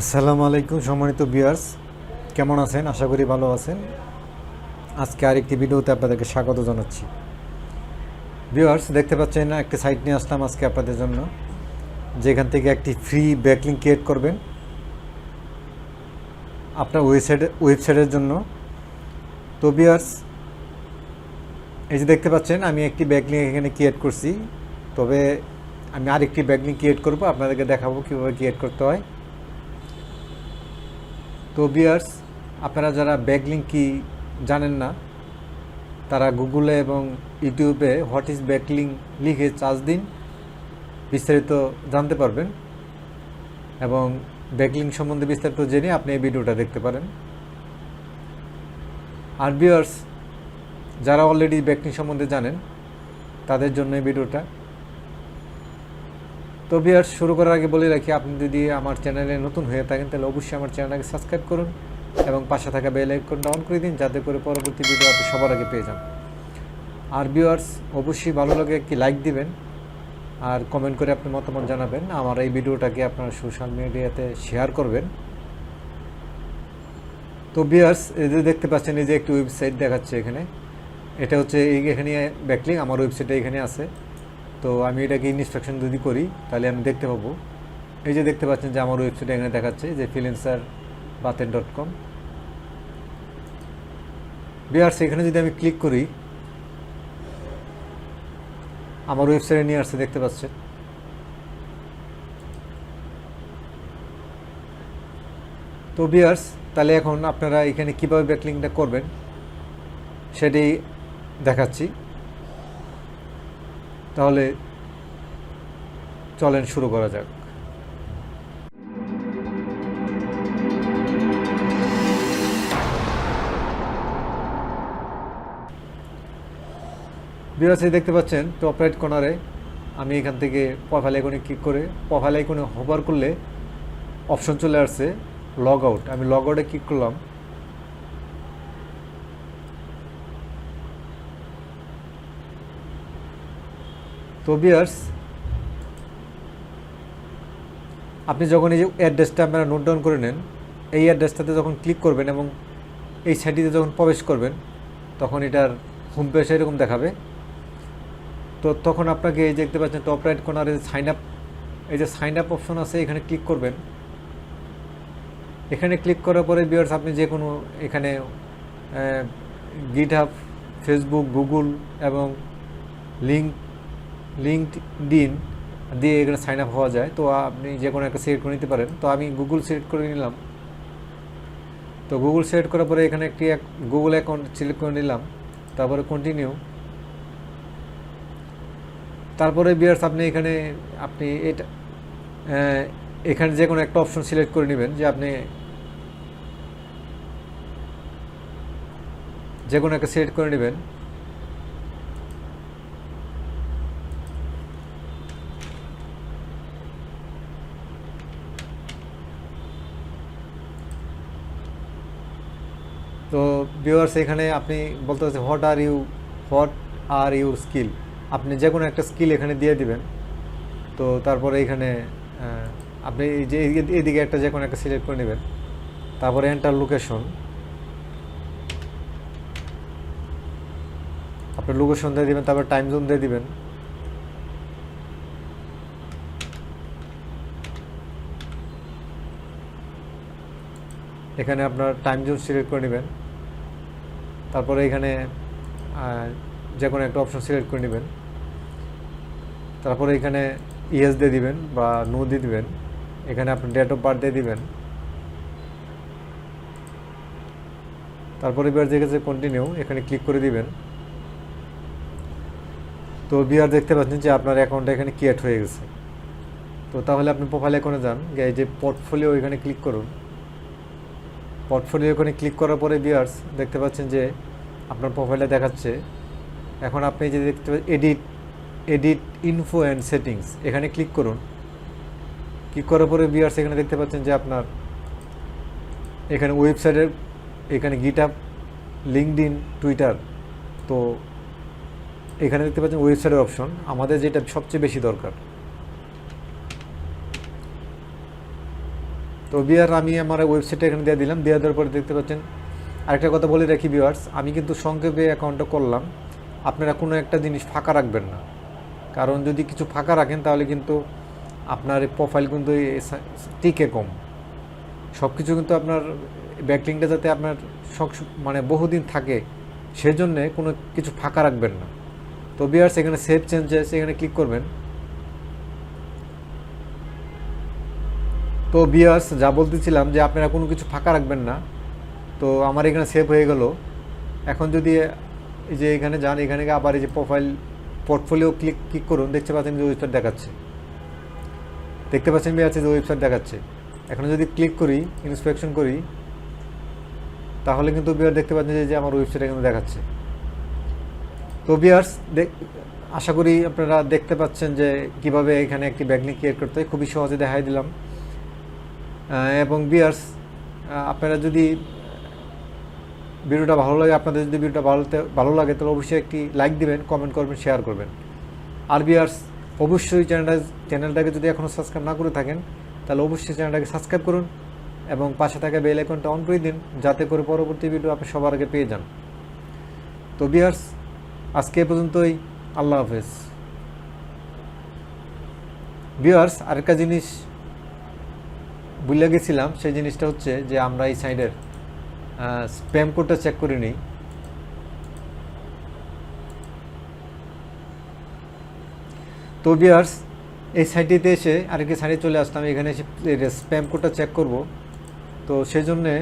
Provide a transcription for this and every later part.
আসসালামু আলাইকুম, সম্মানিত বিয়ার্স কেমন আছেন? আশা করি ভালো আছেন। আজকে আরেকটি ভিডিওতে আপনাদেরকে স্বাগত জানাচ্ছি। বিয়ার্স দেখতে পাচ্ছেন একটি সাইট নিয়ে আসলাম আজকে আপনাদের জন্য। যেখান থেকে একটি ফ্রি ব্যাকলিং ক্রিয়েট করবেন। আপনার ওয়েবসাইটে ওয়েবসাইটের জন্য। তো বিয়ার্স এই যে দেখতে পাচ্ছেন, আমি একটি ব্যাকলিং এখানে ক্রিয়েট করছি। তবে আমি আরেকটি ব্যাকলিং ক্রিয়েট করব। আপনাদেরকে দেখাবো কীভাবে ক্রিয়েট করতে হয়। তো বিয়ার্স আপনারা যারা ব্যাকলিং কি জানেন না, তারা গুগলে এবং ইউটিউবে হোয়াট ইজ ব্যাকলিং লিখে চার্জ দিন, বিস্তারিত জানতে পারবেন এবং ব্যাকলিং সম্বন্ধে বিস্তারিত জেনে আপনি এই ভিডিওটা দেখতে পারেন। আর বিয়ার্স যারা অলরেডি ব্যাকলিং সম্বন্ধে জানেন, তাদের জন্য এই ভিডিওটা তো বিয়ার শুরু করার আগে বলে রাখি, আপনি যদি আমার চ্যানেলে নতুন হয়ে থাকেন, তাহলে অবশ্যই আমার চ্যানেলটাকে সাবস্ক্রাইব করুন এবং পাশে থাকা বেল আইকনটা অন করে দিন, যাতে করে পরবর্তী ভিডিও আপনি সবার আগে পেয়ে যান। আর ভিউয়ার্স, অবশ্যই ভালো লাগে একটি লাইক দিবেন আর কমেন্ট করে আপনি মতামত জানাবেন। আমার এই ভিডিওটাকে আপনার সোশ্যাল মিডিয়াতে শেয়ার করবেন। তো বিয়ার্স এই যে দেখতে পাচ্ছেন, এই যে একটি ওয়েবসাইট দেখাচ্ছে এখানে। এটা হচ্ছে এখানে ব্যাকলিং আমার ওয়েবসাইটে এখানে আছে। তো আমি এটাকে ইনস্ট্রাকশন যদি করি, তাহলে আমি দেখতে পাবো। এই যে দেখতে পাচ্ছেন যে আমার ওয়েবসাইট এখানে দেখাচ্ছে যে ফিলেন্সার বাতেন ডট কম বিয়ার্স এখানে যদি আমি ক্লিক করি, আমার ওয়েবসাইটে নিয়ে আসছে, দেখতে পাচ্ছেন। তো বিয়ার্স তাহলে এখন আপনারা এখানে কীভাবে ব্যাকলিংটা করবেন সেটি দেখাচ্ছি। তাহলে চলেন শুরু করা যাক। বিরাসে দেখতে পাচ্ছেন টপ রাইট কর্নারে আমি এখান থেকে প্রোফাইল আইকনে ক্লিক করে প্রোফাইল আইকনে হোভার করলে অপশন চলে আসছে লগ আউট আমি লগ আউটে ক্লিক করলাম তো বিয়ার্স আপনি যখন এই যে অ্যাড্রেসটা আপনারা নোট ডাউন করে নেন, এই অ্যাড্রেসটাতে যখন ক্লিক করবেন এবং এই সাইটটিতে যখন প্রবেশ করবেন, তখন এটার হোম পেজ এরকম দেখাবে। তো তখন আপনাকে এই দেখতে পাচ্ছেন টপ রাইট কর্নারে সাইন আপ এই যে সাইন আপ অপশন আছে, এখানে ক্লিক করবেন। এখানে ক্লিক করার পরে বিয়ার্স আপনি যে কোনো এখানে গিট ফেসবুক গুগল এবং লিঙ্ক লিঙ্কডিন দিয়ে এখানে সাইন আপ হওয়া যায়। তো আপনি যে কোনো একটা সিলেক্ট করে নিতে পারেন। তো আমি গুগল সিলেক্ট করে নিলাম। তো গুগল সিলেক্ট করার পরে এখানে একটি গুগল অ্যাকাউন্ট সিলেক্ট করে নিলাম। তারপরে কন্টিনিউ তারপরে বিয়ার্স আপনি এখানে, আপনি এটা এখানে যে কোনো একটা অপশন সিলেক্ট করে নেবেন যে আপনি যে কোনো একটা সিলেক্ট করে নেবেন তো ভিউয়ার্স এখানে আপনি বলতে হচ্ছে what are you what are your skill আপনি যে কোনো একটা স্কিল এখানে দিয়ে দিবেন। তো তারপরে এখানে আপনি যে এদিকে একটা যে কোনো একটা সিলেক্ট করে নেবেন। তারপরে এন্টার লোকেশন আপনি লোকেশন দিয়ে দিবেন, তারপর টাইম জোন দিয়ে দিবেন। এখানে আপনার টাইম জোন সিলেক্ট করে নেবেন। তারপরে এখানে যে কোনো একটা অপশন সিলেক্ট করে নেবেন। তারপরে এখানে ইয়েস দিয়ে দিবেন বা নো দিয়ে দিবেন। এখানে আপনি ডেট অফ বার্থ দিয়ে দিবেন। তারপরে বিয়ার দেখেছে কন্টিনিউ এখানে ক্লিক করে দিবেন। তো বিয়ার দেখতে পাচ্ছেন যে আপনার অ্যাকাউন্টটা এখানে ক্রিয়েট হয়ে গেছে। তো তাহলে আপনি প্রোফাইল অ্যাকাউন্টে যান এই যে পোর্টফোলিও এখানে ক্লিক করুন। পোর্টফোলিও এখানে ক্লিক করার পরে বিয়ার্স দেখতে পাচ্ছেন যে আপনার প্রোফাইলটা দেখাচ্ছে। এখন আপনি যে দেখতে edit edit info and settings এখানে ক্লিক করুন। ক্লিক করার পরে বিয়ার্স এখানে দেখতে পাচ্ছেন যে আপনার এখানে ওয়েবসাইটের এখানে গিটআপ লিঙ্কড টুইটার তো এখানে দেখতে পাচ্ছেন ওয়েবসাইটের অপশন আমাদের যেটা সবচেয়ে বেশি দরকার। তো বিয়ার আমি আমার ওয়েবসাইটটা এখানে দিয়ে দিলাম। দেওয়া দেওয়ার পরে দেখতে পাচ্ছেন আরেকটা কথা বলে রাখি ভিউয়ার্স আমি কিন্তু সংক্ষেপে অ্যাকাউন্টটা করলাম। আপনারা কোনো একটা জিনিস ফাঁকা রাখবেন না। কারণ যদি কিছু ফাঁকা রাখেন, তাহলে কিন্তু আপনার প্রোফাইল কিন্তু টিকে কম। সব কিছু কিন্তু আপনার ব্যাকলিংটা যাতে আপনার মানে বহুদিন থাকে, সেজন্যে কোনো কিছু ফাঁকা রাখবেন না। তো বিয়ার্স এখানে সেভ চেঞ্জেস এখানে ক্লিক করবেন। তো বিয়ার্স যা বলতেছিলাম যে আপনারা কোনো কিছু ফাঁকা রাখবেন না তো আমার এখানে সেভ হয়ে গেল। এখন যদি এই যে এখানে যান, এখানে আবার এই যে প্রোফাইল পোর্টফোলিও ক্লিক ক্লিক করুন, দেখতে পাচ্ছেন যে ওয়েবসাইট দেখাচ্ছে। দেখতে পাচ্ছেন বিয়ার্স যে ওয়েবসাইট দেখাচ্ছে। এখন যদি ক্লিক করি ইন্সপেকশন করি, তাহলে কিন্তু বিয়ার দেখতে পাচ্ছেন যে- যে আমার ওয়েবসাইট এখানে দেখাচ্ছে। তো বিয়ার্স আশা করি আপনারা দেখতে পাচ্ছেন যে কীভাবে এখানে একটি ব্যাগলিং ক্রিয়েট করতে হয়। খুবই সহজে দেখাই দিলাম। এবং বিয়ার্স আপনারা যদি ভিডিওটা ভালো লাগে, আপনাদের যদি ভিডিওটা ভালো ভালো লাগে, তাহলে অবশ্যই একটি লাইক দিবেন কমেন্ট করবেন শেয়ার করবেন। আর বিয়ার্স অবশ্যই চ্যানেলটা চ্যানেলটাকে যদি এখনও সাবস্ক্রাইব না করে থাকেন, তাহলে অবশ্যই চ্যানেলটাকে সাবস্ক্রাইব করুন এবং পাশে থাকা বেল আইকনটা অন করে দিন, যাতে করে পরবর্তী ভিডিও আপনি সবার আগে পেয়ে যান। তো বিয়ার্স আজকে পর্যন্তই। আল্লাহ হাফেজ। বিয়ার্স আরেকটা জিনিস ভুলে গেছিলাম, সেই জিনিসটা হচ্ছে যে আমরা এই সাইডের স্প্যাম কোডটা চেক করে নিই। তো বিয়ার্স এই সাইটটিতে এসে আরেকটি সাইডে চলে আসলাম। এখানে এসে স্প্যাম কোডটা চেক করব। তো সেই জন্যে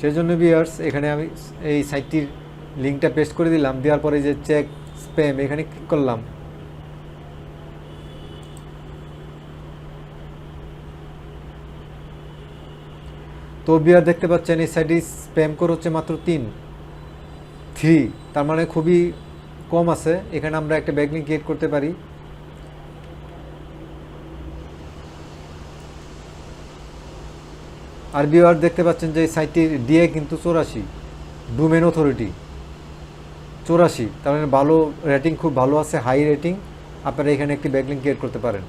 সেই জন্য বিয়ার্স এখানে আমি এই সাইটটির লিঙ্কটা পেস্ট করে দিলাম। দেওয়ার পরে যে চেক স্প্যাম এখানে ক্লিক করলাম। তো বিয়ার দেখতে পাচ্ছেন, এই সাইডে স্প্যাম কোর হচ্ছে মাত্র তিন। থ্রি তার মানে খুবই কম আছে। এখানে আমরা একটা ব্যাগলিং ক্রিয়েট করতে পারি। আর বিওয়ার দেখতে পাচ্ছেন যে এই সাইটটির ডিএ কিন্তু চৌরাশি ডোমেন অথরিটি চৌরাশি। তার মানে ভালো রেটিং খুব ভালো আছে হাই রেটিং আপনারা এখানে একটি ব্যাগলিং ক্রিয়েট করতে পারেন।